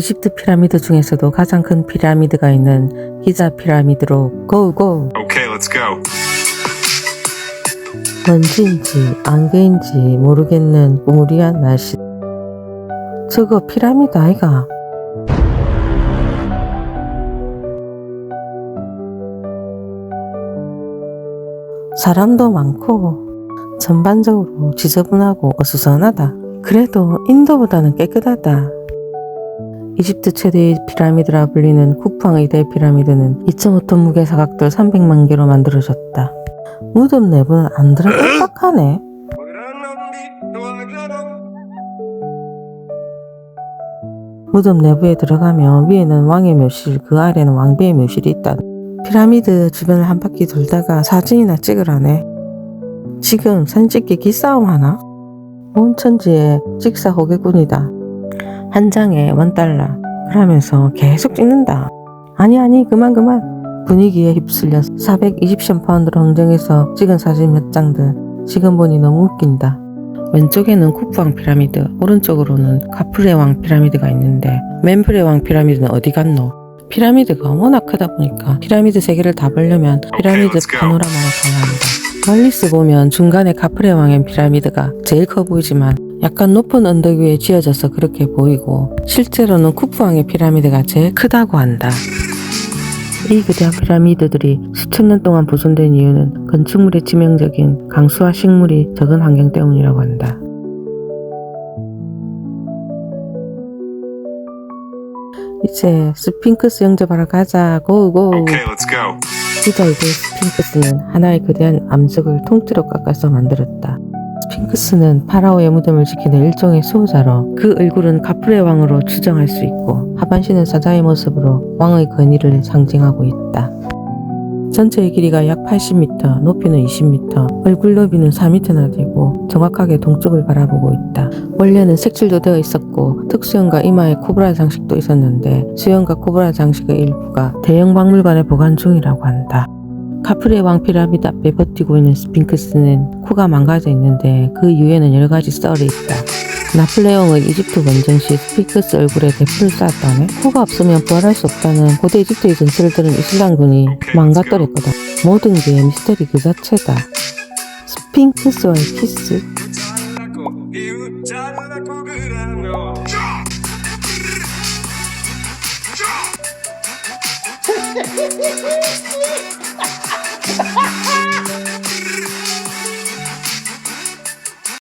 이집트 피라미드 중에서도 가장 큰 피라미드가 있는 기자 피라미드로 고고! Okay, let's go. 먼지인지 안개인지 모르겠는 우리한 날씨. 저거 피라미드 아이가? 사람도 많고 전반적으로 지저분하고 어수선하다. 그래도 인도보다는 깨끗하다. 이집트 최대의 피라미드라 불리는 쿠팡의 대 피라미드는 2.5톤 무게 사각돌 300만 개로 만들어졌다. 무덤 내부는 안 들어 깜빡하네. 무덤 내부에 들어가면 위에는 왕의 묘실, 그 아래는 왕비의 묘실이 있다. 피라미드 주변을 한 바퀴 돌다가 사진이나 찍으라네. 지금 사진 찍기 기싸움 하나? 온 천지에 찍사 호객꾼이다. 한 장에 원 달러. 그러면서 계속 찍는다. 아니 아니 그만 그만. 분위기에 휩쓸려 420션 파운드로 흥정해서 찍은 사진 몇 장들. 지금 보니 너무 웃긴다. 왼쪽에는 쿠프왕 피라미드, 오른쪽으로는 카프레 왕 피라미드가 있는데 맨프레 왕 피라미드는 어디 갔노? 피라미드가 워낙 크다 보니까 피라미드 세 개를 다 보려면 피라미드. 파노라마를 가야 한다. 멀리서 보면 중간에 카프레 왕의 피라미드가 제일 커 보이지만 약간 높은 언덕 위에 지어져서 그렇게 보이고 실제로는 쿠프 왕의 피라미드가 제일 크다고 한다. 이 거대한 피라미드들이 수천 년 동안 보존된 이유는 건축물의 치명적인 강수와 식물이 적은 환경 때문이라고 한다. 이제 스핑크스 영접하러 가자 고고 Okay, let's go. 기자이드 스핑크스는 하나의 거대한 암석을 통째로 깎아서 만들었다. 스핑크스는 파라오의 무덤을 지키는 일종의 수호자로 그 얼굴은 카프레 왕으로 추정할 수 있고 하반신은 사자의 모습으로 왕의 권위를 상징하고 있다. 전체의 길이가 약 80m, 높이는 20m, 얼굴 너비는 4m나 되고 정확하게 동쪽을 바라보고 있다. 원래는 색칠도 되어 있었고 특수형과 이마에 코브라 장식도 있었는데 수형과 코브라 장식의 일부가 대형 박물관에 보관 중이라고 한다. 카프레 왕 피라미드 앞에 버티고 있는 스핑크스는 코가 망가져 있는데 그 이유에는 여러 가지 썰이 있다. 나폴레옹의 이집트 원정 시 스핑크스 얼굴에 대풀을 쌓았다네. 코가 없으면 부활할 수 없다는 고대 이집트의 전설을 들은 이슬람군이 망가뜨렸거든. 모든 게 미스터리 그 자체다. 스핑크스와의 키스?